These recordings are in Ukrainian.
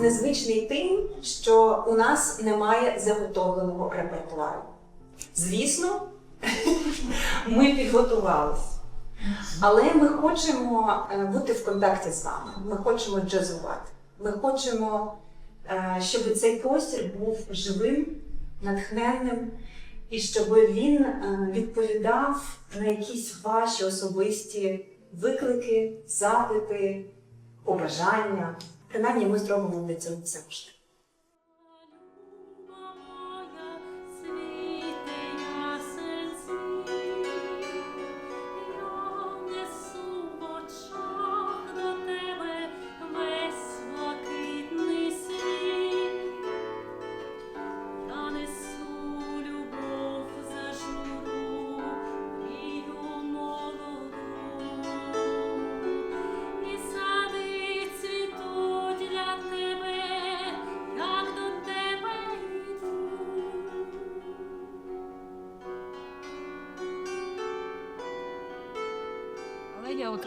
незвичний тим, що у нас немає заготовленого репертуару. Звісно, ми підготувалися. Але ми хочемо е, бути в контакті з вами. Ми хочемо джазувати. Ми хочемо, е, щоб цей простір був живим, натхненним, і щоб він е, відповідав на якісь ваші особисті виклики, запити, побажання. Принаймні, ми зробимо для цього все можливе.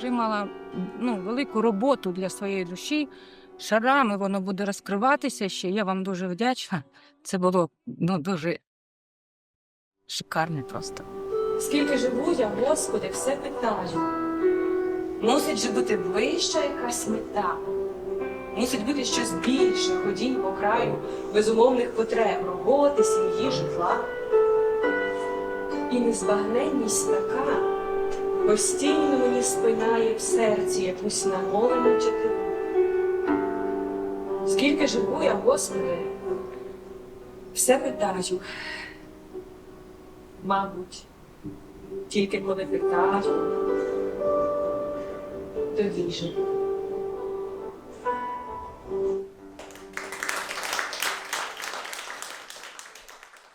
Отримала ну, велику роботу для своєї душі. Шарами воно буде розкриватися ще. Я вам дуже вдячна. Це було ну, дуже шикарно просто. Скільки живу я, Господи, все питаю. Мусить же бути вища якась мета. Мусить бути щось більше, ходінь по краю безумовних потреб, роботи, сім'ї, житла. І незбагненність така постійно мені спинає в серці якусь наголену тягу. Скільки живу я, Господи, все питаю. Мабуть, тільки коли питаю, то віжу.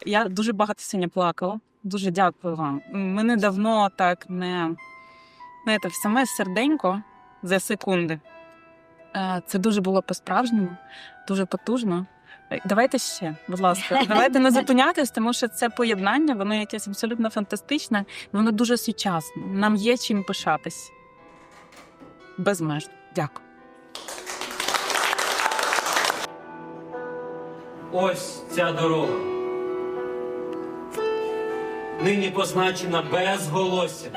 Я дуже багато сьогодні плакала. Дуже дякую вам. Мене давно так не знаєте, в саме серденько за секунди. Е, Це дуже було по-справжньому, дуже потужно. Е, Давайте ще, будь ласка, давайте не зупинятись, тому що це поєднання, воно якесь абсолютно фантастичне, воно дуже сучасне. Нам є чим пишатись. Безмежно. Дякую. Ось ця дорога. Нині позначена без голосся.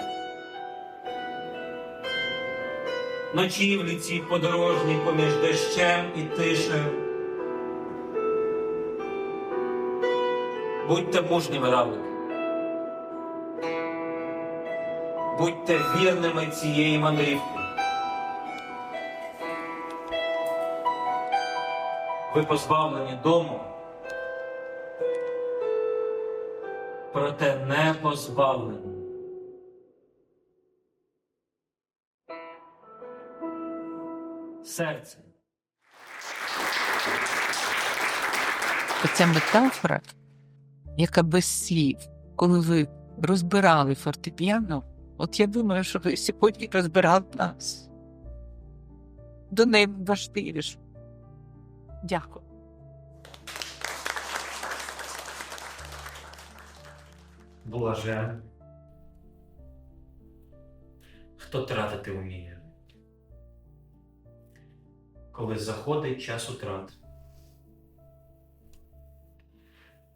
Ночівлі ці подорожні поміж дощем і тишею. Будьте мужніми равники. Будьте вірними цієї мандрівки. Ви позбавлені дому, проте не позбавлені. Серця. Оця метафора, яка без слів, коли ви розбирали фортепіано, от я думаю, що ви сьогодні розбирали нас. До неї важливіше. Дякую. Блажен. Хто тратити вміє? Коли заходить час утрат,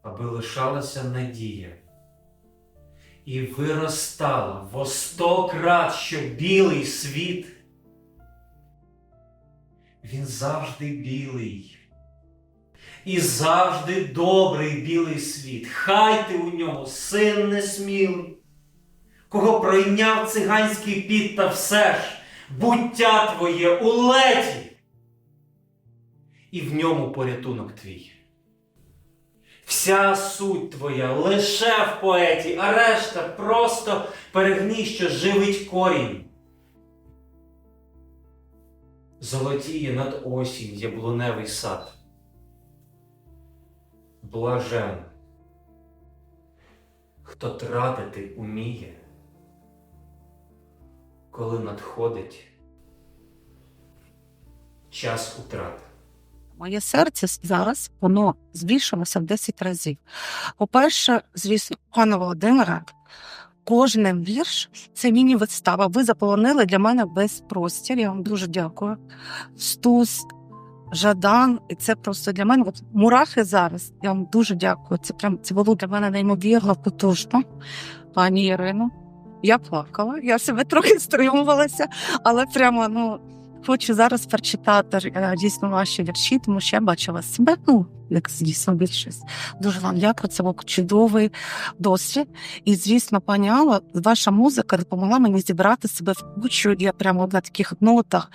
аби лишалася надія і виростала во сто крат, що білий світ, він завжди білий. І завжди добрий білий світ. Хай ти у нього, син несмілий, кого пройняв циганський піт та все ж буття твоє у леті, і в ньому порятунок твій. Вся суть твоя лише в поеті, а решта просто перегній, що живить корінь. Золотіє над осінь яблуневий сад блажен, хто тратити уміє, коли надходить час утрати. Моє серце зараз воно збільшилося в 10 разів. По-перше, звісно, пане Володимире, кожен вірш це міні-вистава. Ви заполонили для мене весь простір. Я вам дуже дякую. Стус, Жадан, і це просто для мене от мурахи зараз. Я вам дуже дякую. Це прям це було для мене неймовірно потужно. Пані Ірино, я плакала, я себе трохи стримувалася, але прямо ну хочу зараз прочитати е, дійсно ваші вірші, тому що я бачила себе, ну як дійсно більшість. Дуже вам дякую. Це був чудовий досвід. І звісно, пані Алла, ваша музика допомогла мені зібрати себе в кучу. Я прямо на таких нотах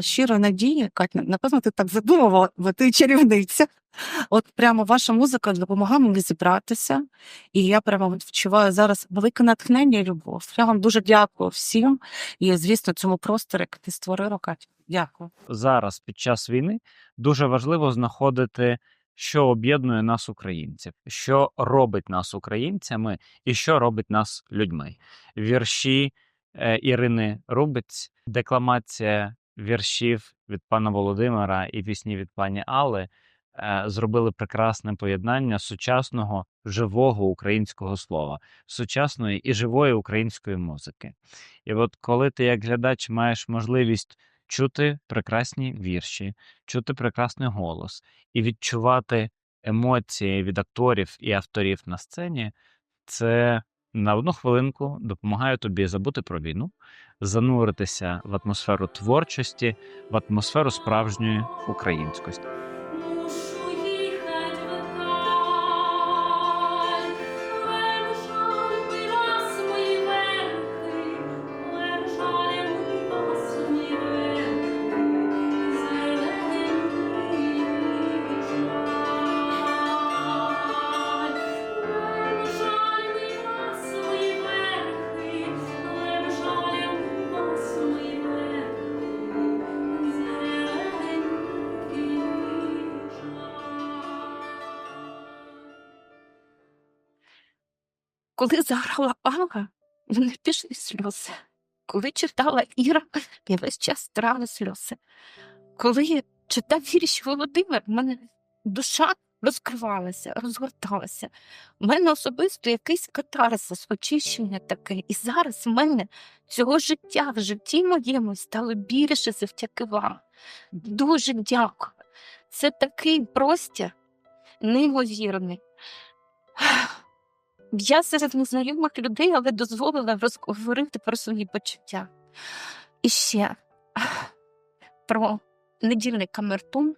щиро надії, Катя, напевно, ти так задумувала, бо ти чарівниця. От прямо ваша музика допомагає мені зібратися, і я прямо відчуваю зараз велике натхнення і любов. Я вам дуже дякую всім. І, звісно, цьому просторі, який ти створила, Катя. Дякую. зараз під час війни дуже важливо знаходити, що об'єднує нас, українців, що робить нас українцями і що робить нас людьми. Вірші е, Ірини Рубець, декламація віршів від пана Володимира і пісні від пані Алли е, зробили прекрасне поєднання сучасного живого українського слова, сучасної і живої української музики. І от коли ти, як глядач, маєш можливість чути прекрасні вірші, чути прекрасний голос і відчувати емоції від акторів і авторів на сцені, це на одну хвилинку допомагає тобі забути про війну, зануритися в атмосферу творчості, в атмосферу справжньої українськості. Коли заграла Алла, в мене пішли сльози. Коли читала Іра, я весь час стирала сльози. Коли читав вірш Володимир, в мене душа розкривалася, розгорталася. У мене особисто якийсь катарсис, очищення таке. І зараз в мене цього життя в житті моєму стало більше завдяки вам. Дуже дякую. Це такий простір неймовірний. Я серед незнайомих людей, але дозволила розговорити про свої почуття. І ще про недільний камертон,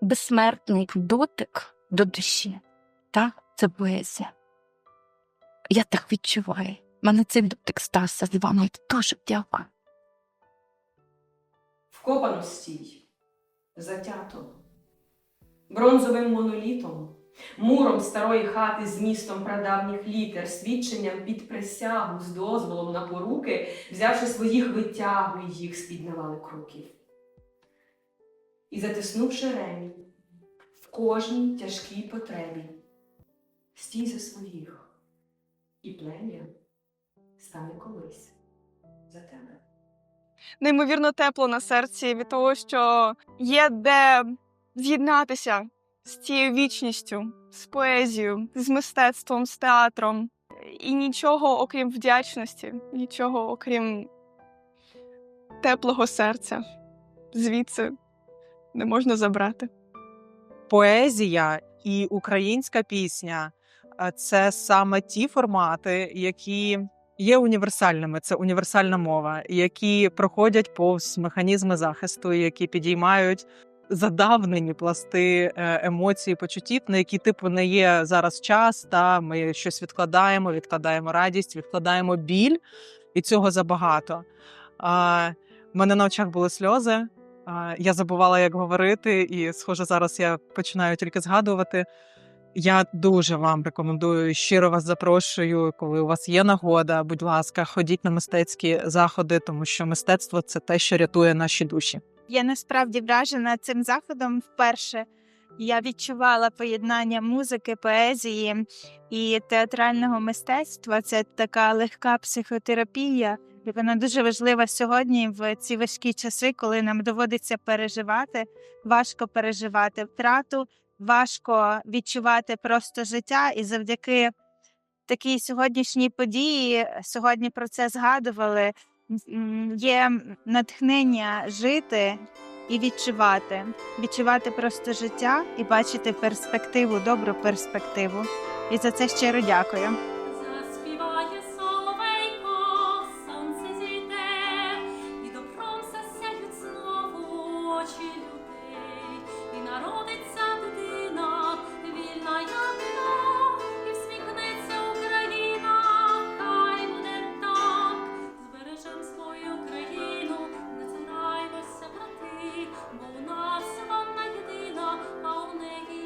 безсмертний дотик до душі. Та це поезія. Я так відчуваю. Мене цей дотик стався з вами. Дуже дякую. Вкопано стій, затято, бронзовим монолітом, муром старої хати з містом прадавніх літер, свідченням під присягу, з дозволом на поруки, взявши своїх, витягуй їх з-під навали кроків. І затиснувши ремінь в кожній тяжкій потребі, стій за своїх, і плем'я стане колись за тебе. неймовірно тепло на серці від того, що є де з'єднатися з цією вічністю, з поезією, з мистецтвом, з театром. І нічого окрім вдячності, нічого окрім теплого серця звідси не можна забрати. поезія і українська пісня це саме ті формати, які є універсальними. Це універсальна мова, які проходять повз механізми захисту, які підіймають задавнені пласти е, емоцій, почуттів, на які типу не є зараз час. Та ми щось відкладаємо, відкладаємо радість, відкладаємо біль, і цього забагато. А, в мене на очах були сльози. А, Я забувала, як говорити, і, схоже, зараз я починаю тільки згадувати. Я дуже вам рекомендую, щиро вас запрошую, коли у вас є нагода. Будь ласка, ходіть на мистецькі заходи, тому що мистецтво це те, що рятує наші душі. Я насправді вражена цим заходом вперше. Я відчувала поєднання музики, поезії і театрального мистецтва. Це така легка психотерапія, і вона дуже важлива сьогодні в ці важкі часи, коли нам доводиться переживати, важко переживати втрату, важко відчувати просто життя. І завдяки такій сьогоднішній події, сьогодні про це згадували. Є натхнення жити і відчувати, відчувати просто життя і бачити перспективу, добру перспективу. І за це щиро дякую. у нас ванна єдина, а у неї.